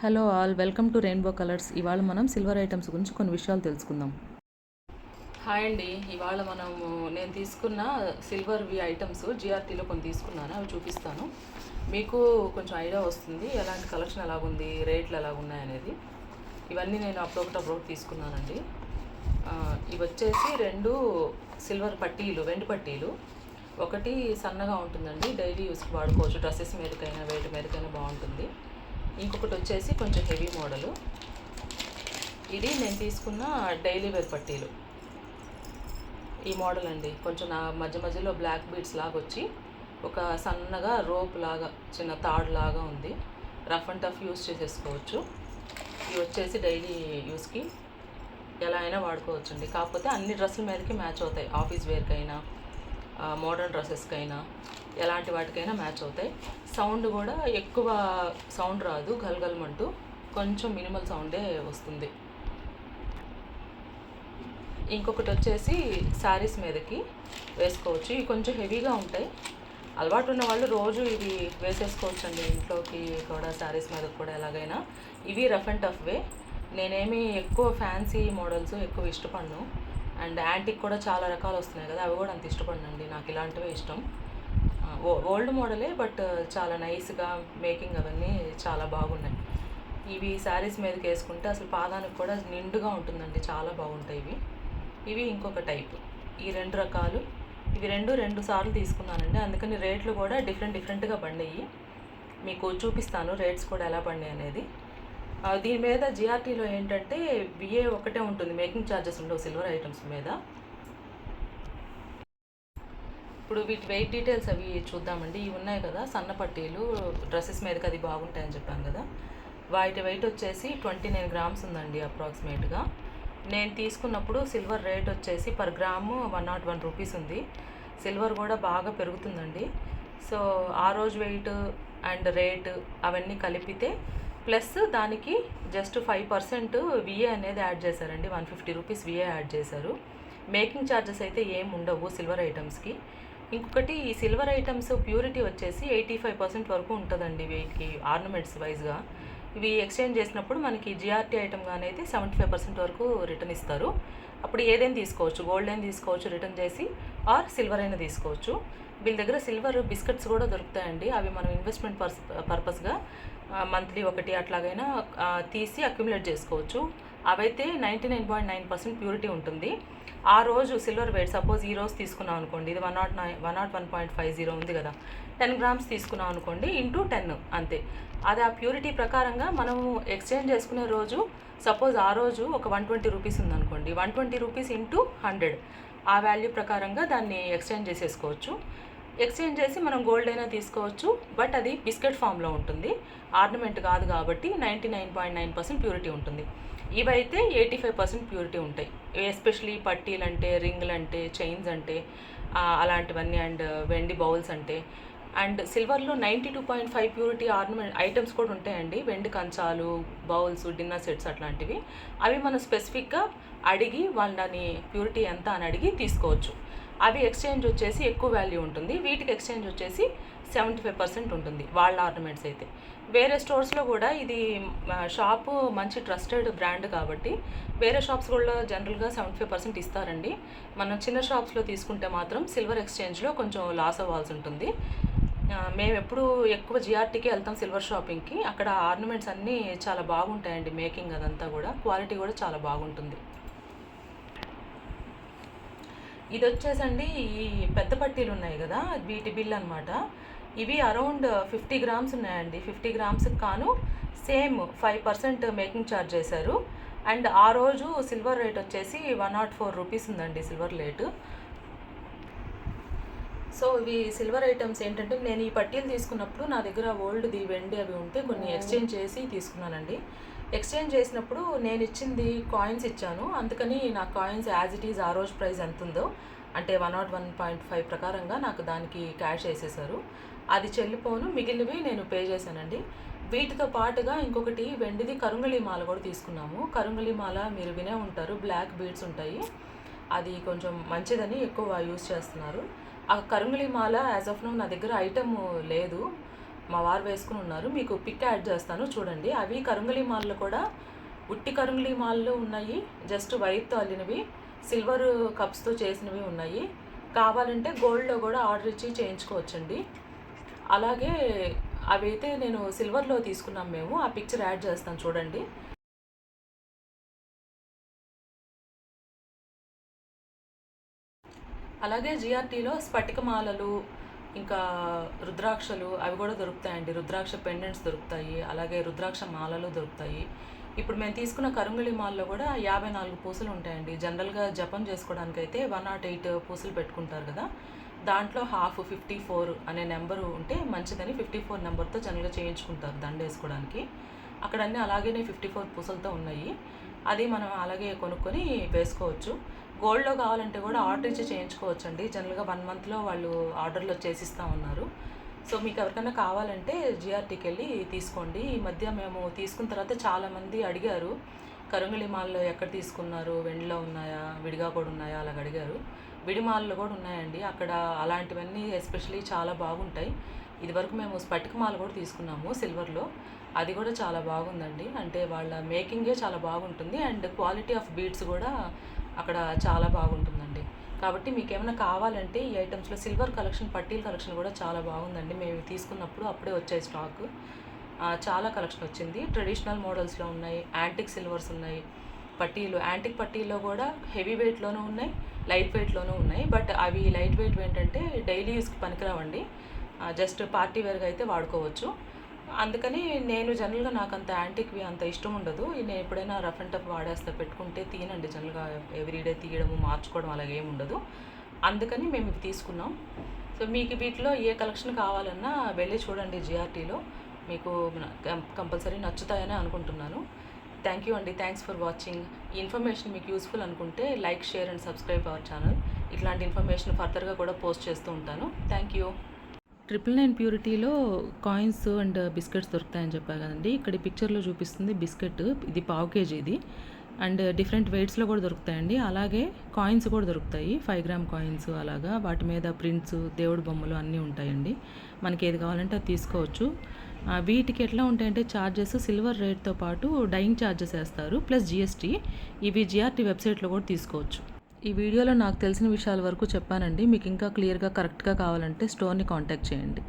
Hello all welcome to rainbow colours. ఇవాళ మనం silver items గురించి కొన్ని విషయాలు తెలుసుకుందాం. హాయ్ అండి. ఇవాళ మనము నేను తీసుకున్న సిల్వర్వి ఐటమ్స్ జిఆర్టీలో కొన్ని తీసుకున్నాను. అవి చూపిస్తాను. మీకు కొంచెం ఐడియా వస్తుంది. ఎలాంటి కలెక్షన్ ఎలాగుంది రేట్లు ఎలాగున్నాయనేది ఇవన్నీ నేను అప్పుడొకటి అప్పుడొకటి తీసుకున్నానండి. ఇవి వచ్చేసి రెండు సిల్వర్ పట్టీలు వెండి పట్టీలు. ఒకటి సన్నగా ఉంటుందండి. డైలీ యూస్కి వాడుకోవచ్చు. డ్రెస్సెస్ మీదకైనా వేటి మీదకైనా బాగుంటుంది. ఇంకొకటి వచ్చేసి కొంచెం హెవీ మోడలు. ఇది నేను తీసుకున్న డైలీ వేర్ పట్టీలు. ఈ మోడల్ అండి. కొంచెం నా మధ్య మధ్యలో బ్లాక్ బీడ్స్ లాగా వచ్చి ఒక సన్నగా రోప్ లాగా చిన్న తాడు లాగా ఉంది. రఫ్ అండ్ టఫ్ యూస్ చేసేసుకోవచ్చు. ఇవి వచ్చేసి డైలీ యూస్కి ఎలా అయినా వాడుకోవచ్చు అండి కాకపోతే అన్ని డ్రెస్సుల మీదకి మ్యాచ్ అవుతాయి. ఆఫీస్ వేర్కైనా మోడర్న్ డ్రెస్సెస్కైనా. ఎలాంటి వాటికైనా మ్యాచ్ అవుతాయి. సౌండ్ కూడా ఎక్కువ సౌండ్ రాదు గలగలమంటూ కొంచెం మినిమల్ సౌండే వస్తుంది. ఇంకొకటి వచ్చేసి శారీస్ మీదకి వేసుకోవచ్చు. ఇవి కొంచెం హెవీగా ఉంటాయి. అలవాటు ఉన్న వాళ్ళు రోజు ఇవి వేసేసుకోవచ్చు అండి ఇంట్లోకి కూడా శారీస్ మీదకి కూడా ఎలాగైనా. ఇవి రఫ్ అండ్ టఫ్ వే నేనేమి ఎక్కువ ఫ్యాన్సీ మోడల్స్ ఎక్కువ ఇష్టపడను. అండ్ యాంటిక్ కూడా చాలా రకాలు వస్తున్నాయి కదా అవి కూడా అంత ఇష్టపడనండి. నాకు ఇలాంటివే ఇష్టం. ఓల్డ్ మోడలే బట్ చాలా నైస్గా మేకింగ్ అవన్నీ చాలా బాగున్నాయి. ఇవి శారీస్ మీదకి వేసుకుంటే అసలు పాదానికి కూడా నిండుగా ఉంటుందండి చాలా బాగుంటాయి ఇవి. ఇవి ఇంకొక టైప్. ఈ రెండు రకాలు. ఇవి రెండు రెండు సార్లు తీసుకున్నానండి అందుకని రేట్లు కూడా డిఫరెంట్ డిఫరెంట్గా పడినాయి. మీకు చూపిస్తాను రేట్స్ కూడా ఎలా పడినాయి అనేది. దీని మీద జిఆర్టీలో ఏంటంటే బిఏ ఒకటే ఉంటుంది మేకింగ్ ఛార్జెస్ ఉండవు సిల్వర్ ఐటమ్స్ మీద. ఇప్పుడు వీటి వెయిట్ డీటెయిల్స్ అవి చూద్దామండి. ఇవి ఉన్నాయి కదా సన్న పట్టీలు డ్రెస్సెస్ మీదకి అది బాగుంటాయని చెప్పాను కదా. వాటి వెయిట్ వచ్చేసి ట్వంటీ నైన్ గ్రామ్స్ ఉందండి అప్రాక్సిమేట్గా నేను తీసుకున్నప్పుడు సిల్వర్ రేట్ వచ్చేసి per gram one not one rupees ఉంది. సిల్వర్ కూడా బాగా పెరుగుతుందండి. సో ఆ రోజు వెయిట్ అండ్ రేట్ అవన్నీ కలిపితే ప్లస్ దానికి జస్ట్ ఫైవ్ పర్సెంట్ విఏ అనేది యాడ్ చేశారండి. One fifty rupees VA add చేశారు. మేకింగ్ ఛార్జెస్ అయితే ఏం ఉండవు సిల్వర్ ఐటమ్స్కి ఇంకొకటి ఈ సిల్వర్ ఐటమ్స్ ప్యూరిటీ వచ్చేసి ఎయిటీ ఫైవ్ పర్సెంట్ వరకు ఉంటుందండి వీటికి ఆర్నమెంట్స్ వైజ్గా ఇవి ఎక్స్చేంజ్ చేసినప్పుడు మనకి జిఆర్టీ ఐటమ్గా అనేది సెవెంటీ ఫైవ్ పర్సెంట్ వరకు రిటర్న్ ఇస్తారు. అప్పుడు ఏదైనా తీసుకోవచ్చు గోల్డ్ అయినా తీసుకోవచ్చు రిటర్న్ చేసి ఆర్ సిల్వర్ అయినా తీసుకోవచ్చు. వీళ్ళ దగ్గర సిల్వర్ బిస్కెట్స్ కూడా దొరుకుతాయండి. అవి మనం ఇన్వెస్ట్మెంట్ పర్స్ పర్పస్గా మంత్లీ ఒకటి అట్లాగైనా తీసి అక్యుములేట్ చేసుకోవచ్చు. అవైతే ninety nine point nine percent purity ఉంటుంది. ఆ రోజు సిల్వర్ వెయిట్ సపోజ్ ఈ రోజు తీసుకున్నాం అనుకోండి ఇది one not nine one not one point five zero ఉంది కదా. టెన్ గ్రామ్స్ తీసుకున్నాం అనుకోండి ఇంటూ టెన్ అంతే. అది ఆ ప్యూరిటీ ప్రకారంగా మనము ఎక్స్చేంజ్ చేసుకునే రోజు సపోజ్ ఆ రోజు ఒక వన్ ట్వంటీ రూపీస్ ఉందనుకోండి one twenty rupees into hundred. ఆ వాల్యూ ప్రకారంగా దాన్ని ఎక్స్చేంజ్ చేసేసుకోవచ్చు. ఎక్స్చేంజ్ చేసి మనం గోల్డ్ అయినా తీసుకోవచ్చు బట్ అది బిస్కెట్ ఫామ్లో ఉంటుంది. ఆర్నమెంట్ కాదు కాబట్టి ninety nine point nine percent purity ఉంటుంది. ఇవైతే ఎయిటీ ఫైవ్ పర్సెంట్ ప్యూరిటీ ఉంటాయి. ఎస్పెషలీ పట్టీలు అంటే రింగులు అంటే చైన్స్ అంటే అలాంటివన్నీ అండ్ వెండి బౌల్స్ అంటే. And సిల్వర్లో ninety two point five purity ornament items కూడా ఉంటాయండి. వెండి కంచాలు బౌల్స్ డిన్నర్ సెట్స్ అట్లాంటివి. అవి మనం స్పెసిఫిక్గా అడిగి వాళ్ళని ప్యూరిటీ ఎంత అని అడిగి తీసుకోవచ్చు. అవి ఎక్స్చేంజ్ వచ్చేసి ఎక్కువ వాల్యూ ఉంటుంది. వీటికి ఎక్స్చేంజ్ వచ్చేసి సెవెంటీ ఫైవ్ పర్సెంట్ ఉంటుంది వాళ్ళ ఆర్నమెంట్స్ అయితే. వేరే స్టోర్స్లో కూడా ఇది షాపు మంచి ట్రస్టెడ్ బ్రాండ్ కాబట్టి వేరే షాప్స్ కూడా జనరల్గా సెవెంటీ ఫైవ్ పర్సెంట్ ఇస్తారండి. మనం చిన్న షాప్స్లో తీసుకుంటే మాత్రం సిల్వర్ ఎక్స్చేంజ్లో కొంచెం లాస్ అవ్వాల్సి ఉంటుంది. మేము ఎప్పుడు ఎక్కువ జిఆర్టీకి వెళ్తాం సిల్వర్ షాపింగ్కి. అక్కడ ఆర్నమెంట్స్ అన్నీ చాలా బాగుంటాయండి మేకింగ్ అదంతా కూడా. క్వాలిటీ కూడా చాలా బాగుంటుంది. ఇది వచ్చేసండి ఈ పెద్ద పట్టీలు ఉన్నాయి కదా వీటి బిల్ అనమాట ఇవి అరౌండ్ ఫిఫ్టీ గ్రామ్స్ ఉన్నాయండి. ఫిఫ్టీ గ్రామ్స్కి కాను same five percent making charge చేశారు. అండ్ ఆ రోజు సిల్వర్ రేట్ వచ్చేసి వన్ నాట్ ఫోర్ రూపీస్ ఉందండి సిల్వర్ రేటు. సో ఇవి సిల్వర్ ఐటమ్స్ ఏంటంటే నేను ఈ పట్టీలు తీసుకున్నప్పుడు నా దగ్గర ఓల్డ్ది వెండి అవి ఉంటే కొన్ని ఎక్స్చేంజ్ చేసి తీసుకున్నానండి. ఎక్స్చేంజ్ చేసినప్పుడు నేను ఇచ్చింది కాయిన్స్ ఇచ్చాను. అందుకని నా కాయిన్స్ యాజ్ ఇట్ ఈజ్ ఆ రోజు ప్రైస్ ఎంత ఉందో అంటే one not one point five ప్రకారంగా నాకు దానికి క్యాష్ వేసేసారు అది చెల్లిపోను మిగిలినవి నేను పే చేశానండి. వీటితో పాటుగా ఇంకొకటి వెండిది కరుంగళి మాల కూడా తీసుకున్నాము. కరుంగళి మాల మీరు వినే ఉంటారు బ్లాక్ బీడ్స్ ఉంటాయి. అది కొంచెం మంచిదని ఎక్కువ యూస్ చేస్తున్నారు. ఆ కరుంగళి మాల యాజ్ ఆఫ్ నో నా దగ్గర ఐటమ్ లేదు. మా వారు వేసుకుని ఉన్నారు. మీకు పిక్ యాడ్ చేస్తాను. చూడండి. అవి కరుంగలి మాల్లో కూడా. ఉట్టి కరుంగలి మాల్లో ఉన్నాయి. జస్ట్ వైట్తో అల్లినవి. సిల్వర్ కప్స్తో చేసినవి ఉన్నాయి. కావాలంటే గోల్డ్లో కూడా ఆర్డర్ ఇచ్చి చేయించుకోవచ్చండి. అలాగే అవైతే నేను సిల్వర్లో తీసుకున్నాం మేము. ఆ పిక్చర్ యాడ్ చేస్తాను. చూడండి. అలాగే జిఆర్టీలో స్ఫటికమాలలు ఇంకా రుద్రాక్షలు అవి కూడా దొరుకుతాయండి. రుద్రాక్ష పెండెంట్స్ దొరుకుతాయి. అలాగే రుద్రాక్ష మాలలు దొరుకుతాయి. ఇప్పుడు మేము తీసుకున్న కరుంగళి మాల్లో కూడా యాభై నాలుగు పూసలు ఉంటాయండి. జనరల్గా జపం చేసుకోవడానికి అయితే వన్ నాట్ ఎయిట్ పూసలు పెట్టుకుంటారు కదా. దాంట్లో హాఫ్ ఫిఫ్టీ ఫోర్ అనే నెంబరు ఉంటే మంచిదని ఫిఫ్టీ ఫోర్ నెంబర్తో జనరల్గా చేయించుకుంటారు దండ వేసుకోవడానికి. అక్కడ అన్నీ అలాగే ఫిఫ్టీ ఫోర్ పూసలతో ఉన్నాయి. అది మనం అలాగే కొనుక్కొని వేసుకోవచ్చు. గోల్డ్లో కావాలంటే కూడా ఆర్డర్ ఇచ్చి చేయించుకోవచ్చు అండి జనరల్గా వన్ మంత్లో వాళ్ళు ఆర్డర్లో చేసిస్తూ ఉన్నారు. సో మీకు ఎవరికైనా కావాలంటే జిఆర్టీకి వెళ్ళి తీసుకోండి. ఈ మధ్య మేము తీసుకున్న తర్వాత చాలామంది అడిగారు. కరంగలి మాల్లో ఎక్కడ తీసుకున్నారు? వెండిలో ఉన్నాయా? విడిగా కూడా ఉన్నాయా? అలాగ అడిగారు. విడి మాల్లో కూడా ఉన్నాయండి. అక్కడ అలాంటివన్నీ ఎస్పెషలీ చాలా బాగుంటాయి. ఇదివరకు మేము స్పటిక మాల కూడా తీసుకున్నాము సిల్వర్లో. అది కూడా చాలా బాగుందండి. అంటే వాళ్ళ మేకింగే చాలా బాగుంటుంది. అండ్ క్వాలిటీ ఆఫ్ బీడ్స్ కూడా అక్కడ చాలా బాగుంటుందండి. కాబట్టి మీకు ఏమైనా కావాలంటే ఈ ఐటమ్స్లో సిల్వర్ కలెక్షన్ పట్టీల కలెక్షన్ కూడా చాలా బాగుందండి. మేము తీసుకున్నప్పుడు అప్పుడే వచ్చాయి స్టాక్. చాలా కలెక్షన్ వచ్చింది. ట్రెడిషనల్ మోడల్స్లో ఉన్నాయి యాంటిక్ సిల్వర్స్ ఉన్నాయి పట్టీలు యాంటిక్ పట్టీల్లో కూడా హెవీ వెయిట్లోనూ ఉన్నాయి లైట్ వెయిట్లోనూ ఉన్నాయి. బట్ అవి లైట్ వెయిట్ ఏంటంటే డైలీ యూస్కి పనికిరావండి. జస్ట్ పార్టీ వేర్గా అయితే వాడుకోవచ్చు. అందుకని నేను జనరల్గా నాకు అంత యాంటిక్వి అంత ఇష్టం ఉండదు. నేను ఎప్పుడైనా రఫ్ అండ్ టఫ్ వాడేస్తా పెట్టుకుంటే తీయనండి జనరల్గా ఎవ్రీడే తీయడము మార్చుకోవడం అలాగే ఉండదు. అందుకని మేము ఇవి తీసుకున్నాం. సో మీకు వీటిలో ఏ కలెక్షన్ కావాలన్నా వెళ్ళి చూడండి జిఆర్టీలో మీకు కంపల్సరీ నచ్చుతాయని అనుకుంటున్నాను. థ్యాంక్ యూ అండి. థ్యాంక్స్ ఫర్ వాచింగ్ ఈ ఇన్ఫర్మేషన్ మీకు యూస్ఫుల్ అనుకుంటే like share and subscribe our channel. ఇట్లాంటి ఇన్ఫర్మేషన్ ఫర్దర్గా కూడా పోస్ట్ చేస్తూ ఉంటాను. థ్యాంక్ యూ ట్రిపుల్ నైన్ ప్యూరిటీలో కాయిన్స్ అండ్ బిస్కెట్స్ దొరుకుతాయని చెప్పారు కదండి. ఇక్కడ ఈ పిక్చర్లో చూపిస్తుంది బిస్కెట్. ఇది పావు కేజీ ఇది. అండ్ డిఫరెంట్ వెయిట్స్లో కూడా దొరుకుతాయండి. అలాగే కాయిన్స్ కూడా దొరుకుతాయి. ఫైవ్ గ్రామ్ కాయిన్స్ అలాగా. వాటి మీద ప్రింట్స్ దేవుడి బొమ్మలు అన్నీ ఉంటాయండి. మనకి ఏది కావాలంటే అది తీసుకోవచ్చు. వీటికి ఎట్లా ఉంటాయంటే ఛార్జెస్ సిల్వర్ రేట్తో పాటు డైయింగ్ ఛార్జెస్ వేస్తారు ప్లస్ జిఎస్టీ. ఇవి జిఆర్టీ వెబ్సైట్లో కూడా తీసుకోవచ్చు. ఈ వీడియోలో నాకు తెలిసిన విషయాల వరకు చెప్పానండి. మీకు ఇంకా క్లియర్గా కరెక్ట్గా కావాలంటే స్టోర్ని కాంటాక్ట్ చేయండి.